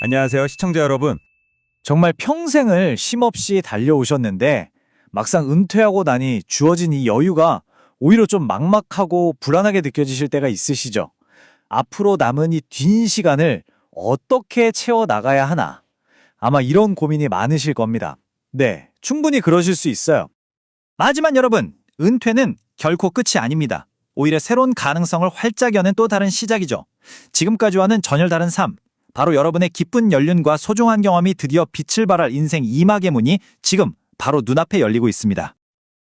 안녕하세요, 시청자 여러분. 정말 평생을 쉼없이 달려오셨는데 막상 은퇴하고 나니 주어진 이 여유가 오히려 좀 막막하고 불안하게 느껴지실 때가 있으시죠? 앞으로 남은 이 긴 시간을 어떻게 채워 나가야 하나? 아마 이런 고민이 많으실 겁니다. 네, 충분히 그러실 수 있어요. 하지만 여러분, 은퇴는 결코 끝이 아닙니다. 오히려 새로운 가능성을 활짝 여는 또 다른 시작이죠. 지금까지와는 전혀 다른 삶, 바로 여러분의 기쁜 연륜과 소중한 경험이 드디어 빛을 발할 인생 2막의 문이 지금 바로 눈앞에 열리고 있습니다.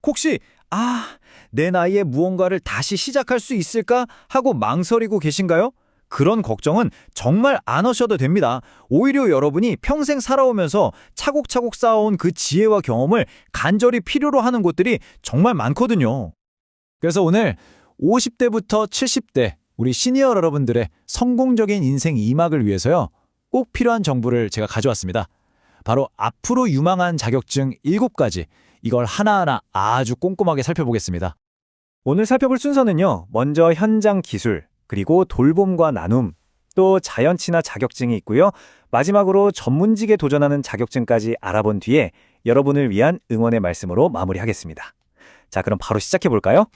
혹시 아, 내 나이에 무언가를 다시 시작할 수 있을까 하고 망설이고 계신가요? 그런 걱정은 정말 안 하셔도 됩니다. 오히려 여러분이 평생 살아오면서 차곡차곡 쌓아온 그 지혜와 경험을 간절히 필요로 하는 곳들이 정말 많거든요. 그래서 오늘 50대부터 70대 우리 시니어 여러분들의 성공적인 인생 2막을 위해서요. 꼭 필요한 정보를 제가 가져왔습니다. 바로 앞으로 유망한 자격증 7가지 이걸 하나하나 아주 꼼꼼하게 살펴보겠습니다. 오늘 살펴볼 순서는요. 먼저 현장 기술, 그리고 돌봄과 나눔, 또 자연친화 자격증이 있고요. 마지막으로 전문직에 도전하는 자격증까지 알아본 뒤에 여러분을 위한 응원의 말씀으로 마무리하겠습니다. 자, 그럼 바로 시작해 볼까요?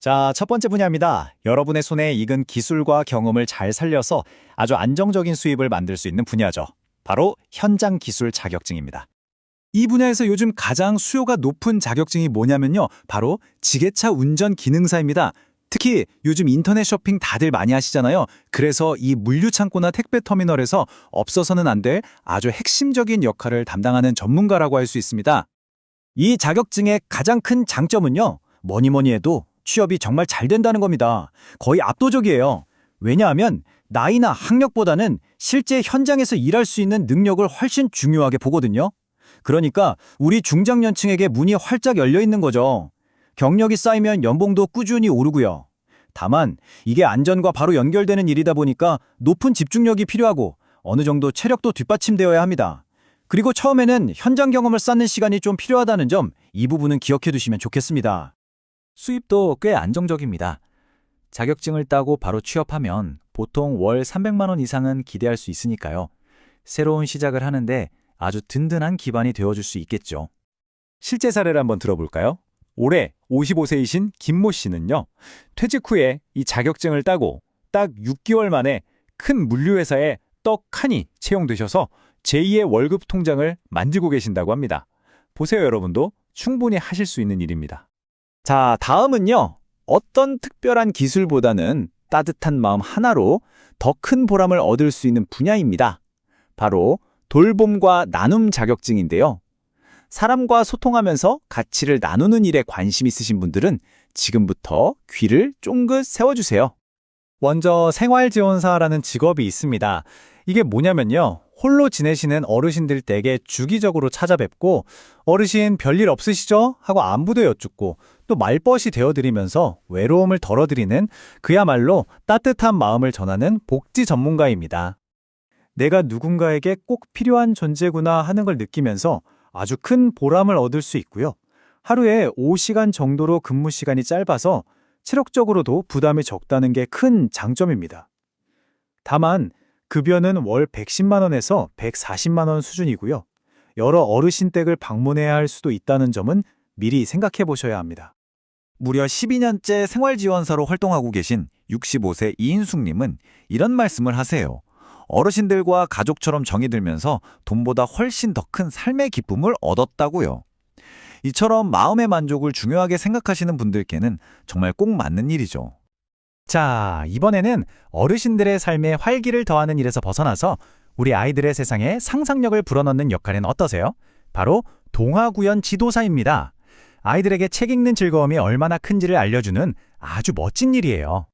자, 첫 번째 분야입니다. 여러분의 손에 익은 기술과 경험을 잘 살려서 아주 안정적인 수입을 만들 수 있는 분야죠. 바로 현장 기술 자격증입니다. 이 분야에서 요즘 가장 수요가 높은 자격증이 뭐냐면요. 바로 지게차 운전 기능사입니다. 특히 요즘 인터넷 쇼핑 다들 많이 하시잖아요. 그래서 이 물류 창고나 택배 터미널에서 없어서는 안 될 아주 핵심적인 역할을 담당하는 전문가라고 할 수 있습니다. 이 자격증의 가장 큰 장점은요. 뭐니 뭐니 해도 취업이 정말 잘 된다는 겁니다. 거의 압도적이에요. 왜냐하면 나이나 학력보다는 실제 현장에서 일할 수 있는 능력을 훨씬 중요하게 보거든요. 그러니까 우리 중장년층에게 문이 활짝 열려 있는 거죠. 경력이 쌓이면 연봉도 꾸준히 오르고요. 다만 이게 안전과 바로 연결되는 일이다 보니까 높은 집중력이 필요하고 어느 정도 체력도 뒷받침되어야 합니다. 그리고 처음에는 현장 경험을 쌓는 시간이 좀 필요하다는 점 이 부분은 기억해 두시면 좋겠습니다. 수입도 꽤 안정적입니다. 자격증을 따고 바로 취업하면 보통 월 300만 원 이상은 기대할 수 있으니까요. 새로운 시작을 하는데 아주 든든한 기반이 되어줄 수 있겠죠. 실제 사례를 한번 들어볼까요? 올해 55세이신 김모 씨는요. 퇴직 후에 이 자격증을 따고 딱 6개월 만에 큰 물류회사에 떡하니 채용되셔서 제2의 월급 통장을 만지고 계신다고 합니다. 보세요 여러분도 충분히 하실 수 있는 일입니다. 자, 다음은요. 어떤 특별한 기술보다는 따뜻한 마음 하나로 더 큰 보람을 얻을 수 있는 분야입니다. 바로 돌봄과 나눔 자격증인데요. 사람과 소통하면서 가치를 나누는 일에 관심 있으신 분들은 지금부터 귀를 쫑긋 세워주세요. 먼저 생활지원사라는 직업이 있습니다. 이게 뭐냐면요. 홀로 지내시는 어르신들 댁에 주기적으로 찾아뵙고 어르신 별일 없으시죠? 하고 안부도 여쭙고 또 말벗이 되어드리면서 외로움을 덜어드리는 그야말로 따뜻한 마음을 전하는 복지 전문가입니다. 내가 누군가에게 꼭 필요한 존재구나 하는 걸 느끼면서 아주 큰 보람을 얻을 수 있고요. 하루에 5시간 정도로 근무 시간이 짧아서 체력적으로도 부담이 적다는 게 큰 장점입니다. 다만 급여는 월 110만 원에서 140만 원 수준이고요. 여러 어르신 댁을 방문해야 할 수도 있다는 점은 미리 생각해 보셔야 합니다. 무려 12년째 생활지원사로 활동하고 계신 65세 이인숙님은 이런 말씀을 하세요. 어르신들과 가족처럼 정이 들면서 돈보다 훨씬 더 큰 삶의 기쁨을 얻었다고요. 이처럼 마음의 만족을 중요하게 생각하시는 분들께는 정말 꼭 맞는 일이죠. 자, 이번에는 어르신들의 삶에 활기를 더하는 일에서 벗어나서 우리 아이들의 세상에 상상력을 불어넣는 역할은 어떠세요? 바로 동화구연 지도사입니다. 아이들에게 책 읽는 즐거움이 얼마나 큰지를 알려주는 아주 멋진 일이에요.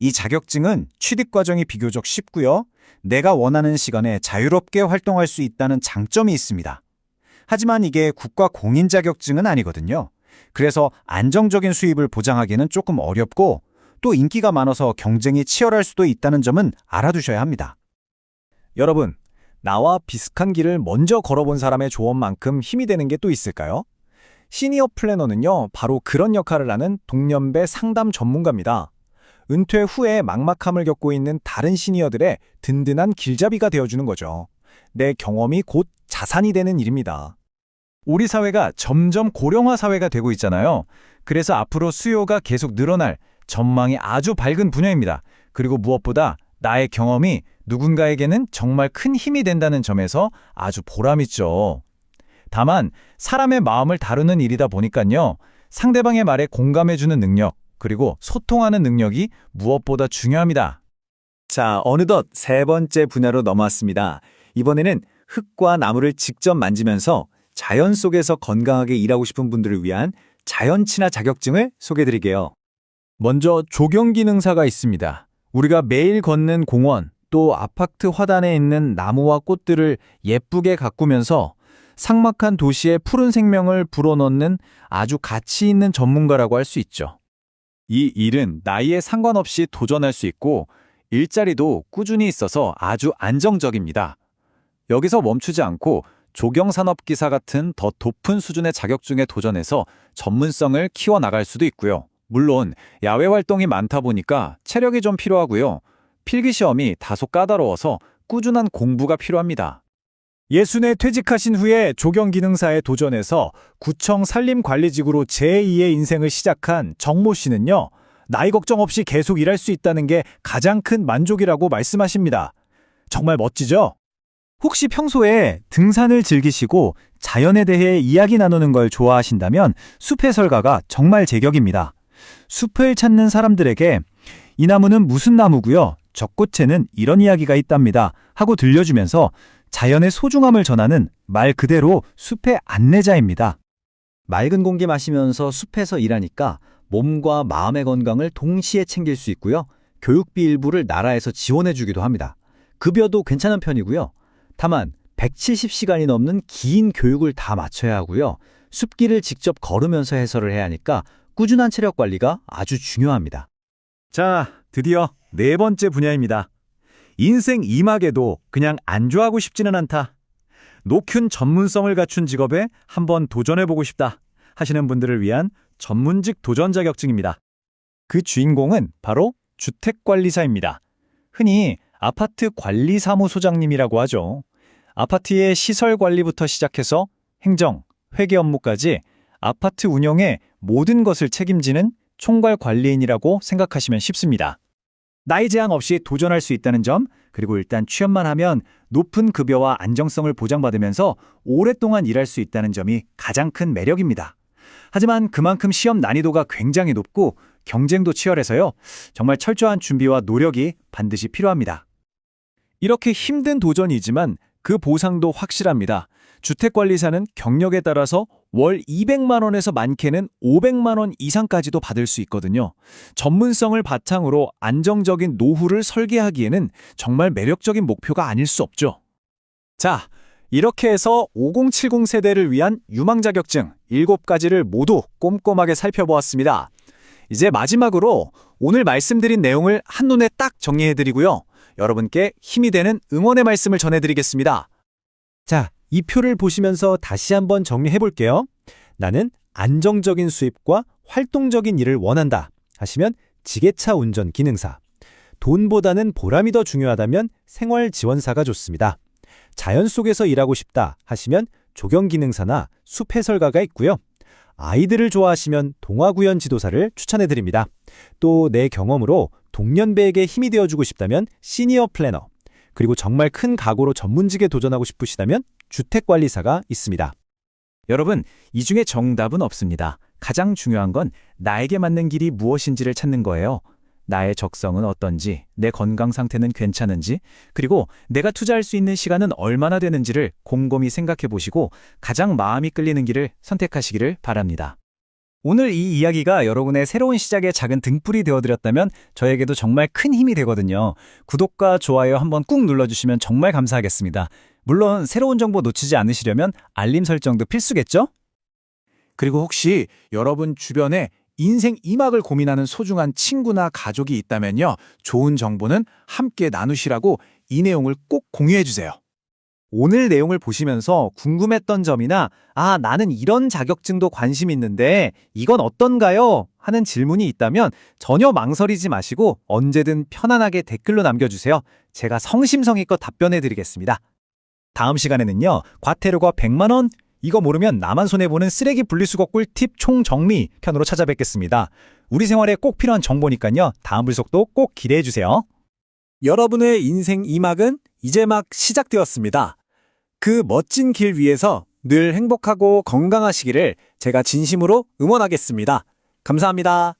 이 자격증은 취득 과정이 비교적 쉽고요. 내가 원하는 시간에 자유롭게 활동할 수 있다는 장점이 있습니다. 하지만 이게 국가 공인 자격증은 아니거든요. 그래서 안정적인 수입을 보장하기는 조금 어렵고 또 인기가 많아서 경쟁이 치열할 수도 있다는 점은 알아두셔야 합니다. 여러분, 나와 비슷한 길을 먼저 걸어본 사람의 조언만큼 힘이 되는 게 또 있을까요? 시니어 플래너는요, 바로 그런 역할을 하는 동년배 상담 전문가입니다. 은퇴 후에 막막함을 겪고 있는 다른 시니어들의 든든한 길잡이가 되어주는 거죠. 내 경험이 곧 자산이 되는 일입니다. 우리 사회가 점점 고령화 사회가 되고 있잖아요. 그래서 앞으로 수요가 계속 늘어날 전망이 아주 밝은 분야입니다. 그리고 무엇보다 나의 경험이 누군가에게는 정말 큰 힘이 된다는 점에서 아주 보람있죠. 다만 사람의 마음을 다루는 일이다 보니까요. 상대방의 말에 공감해주는 능력, 그리고 소통하는 능력이 무엇보다 중요합니다. 자, 어느덧 세 번째 분야로 넘어왔습니다. 이번에는 흙과 나무를 직접 만지면서 자연 속에서 건강하게 일하고 싶은 분들을 위한 자연 친화 자격증을 소개드릴게요. 먼저 조경 기능사가 있습니다. 우리가 매일 걷는 공원 또 아파트 화단에 있는 나무와 꽃들을 예쁘게 가꾸면서 삭막한 도시의 푸른 생명을 불어넣는 아주 가치 있는 전문가라고 할 수 있죠. 이 일은 나이에 상관없이 도전할 수 있고 일자리도 꾸준히 있어서 아주 안정적입니다. 여기서 멈추지 않고 조경산업기사 같은 더 높은 수준의 자격증에 도전해서 전문성을 키워나갈 수도 있고요. 물론 야외 활동이 많다 보니까 체력이 좀 필요하고요. 필기시험이 다소 까다로워서 꾸준한 공부가 필요합니다. 예순에 퇴직하신 후에 조경기능사에 도전해서 구청 산림관리직으로 제2의 인생을 시작한 정모 씨는요. 나이 걱정 없이 계속 일할 수 있다는 게 가장 큰 만족이라고 말씀하십니다. 정말 멋지죠? 혹시 평소에 등산을 즐기시고 자연에 대해 이야기 나누는 걸 좋아하신다면 숲 해설가가 정말 제격입니다. 숲을 찾는 사람들에게 이 나무는 무슨 나무고요? 저 꽃에는 이런 이야기가 있답니다. 하고 들려주면서 자연의 소중함을 전하는 말 그대로 숲의 안내자입니다. 맑은 공기 마시면서 숲에서 일하니까 몸과 마음의 건강을 동시에 챙길 수 있고요. 교육비 일부를 나라에서 지원해 주기도 합니다. 급여도 괜찮은 편이고요. 다만 170시간이 넘는 긴 교육을 다 마쳐야 하고요. 숲길을 직접 걸으면서 해설을 해야 하니까 꾸준한 체력 관리가 아주 중요합니다. 자, 드디어 네 번째 분야입니다. 인생 이막에도 그냥 안주하고 싶지는 않다. 노큐 전문성을 갖춘 직업에 한번 도전해보고 싶다 하시는 분들을 위한 전문직 도전 자격증입니다. 그 주인공은 바로 주택관리사입니다. 흔히 아파트 관리사무소장님이라고 하죠. 아파트의 시설 관리부터 시작해서 행정, 회계 업무까지 아파트 운영의 모든 것을 책임지는 총괄 관리인이라고 생각하시면 쉽습니다. 나이 제한 없이 도전할 수 있다는 점, 그리고 일단 취업만 하면 높은 급여와 안정성을 보장받으면서 오랫동안 일할 수 있다는 점이 가장 큰 매력입니다. 하지만 그만큼 시험 난이도가 굉장히 높고 경쟁도 치열해서요. 정말 철저한 준비와 노력이 반드시 필요합니다. 이렇게 힘든 도전이지만 그 보상도 확실합니다. 주택관리사는 경력에 따라서 월 200만 원에서 많게는 500만 원 이상까지도 받을 수 있거든요. 전문성을 바탕으로 안정적인 노후를 설계하기에는 정말 매력적인 목표가 아닐 수 없죠. 자, 이렇게 해서 5070 세대를 위한 유망 자격증 7가지를 모두 꼼꼼하게 살펴보았습니다. 이제 마지막으로 오늘 말씀드린 내용을 한눈에 딱 정리해드리고요. 여러분께 힘이 되는 응원의 말씀을 전해드리겠습니다. 자, 이 표를 보시면서 다시 한번 정리해 볼게요. 나는 안정적인 수입과 활동적인 일을 원한다 하시면 지게차 운전 기능사. 돈보다는 보람이 더 중요하다면 생활 지원사가 좋습니다. 자연 속에서 일하고 싶다 하시면 조경 기능사나 숲 해설가가 있고요. 아이들을 좋아하시면 동화구연 지도사를 추천해 드립니다. 또 내 경험으로 동년배에게 힘이 되어주고 싶다면 시니어 플래너, 그리고 정말 큰 각오로 전문직에 도전하고 싶으시다면 주택관리사가 있습니다. 여러분, 이 중에 정답은 없습니다. 가장 중요한 건 나에게 맞는 길이 무엇인지를 찾는 거예요. 나의 적성은 어떤지, 내 건강 상태는 괜찮은지, 그리고 내가 투자할 수 있는 시간은 얼마나 되는지를 곰곰이 생각해 보시고 가장 마음이 끌리는 길을 선택하시기를 바랍니다. 오늘 이 이야기가 여러분의 새로운 시작의 작은 등불이 되어드렸다면 저에게도 정말 큰 힘이 되거든요. 구독과 좋아요 한번 꾹 눌러주시면 정말 감사하겠습니다. 물론 새로운 정보 놓치지 않으시려면 알림 설정도 필수겠죠? 그리고 혹시 여러분 주변에 인생 이막을 고민하는 소중한 친구나 가족이 있다면요. 좋은 정보는 함께 나누시라고 이 내용을 꼭 공유해 주세요. 오늘 내용을 보시면서 궁금했던 점이나 아, 나는 이런 자격증도 관심 있는데 이건 어떤가요? 하는 질문이 있다면 전혀 망설이지 마시고 언제든 편안하게 댓글로 남겨주세요. 제가 성심성의껏 답변해 드리겠습니다. 다음 시간에는요. 과태료가 100만 원? 이거 모르면 나만 손해보는 쓰레기 분리수거 꿀팁 총정리 편으로 찾아뵙겠습니다. 우리 생활에 꼭 필요한 정보니까요. 다음 불속도 꼭 기대해 주세요. 여러분의 인생 2막은 이제 막 시작되었습니다. 그 멋진 길 위에서 늘 행복하고 건강하시기를 제가 진심으로 응원하겠습니다. 감사합니다.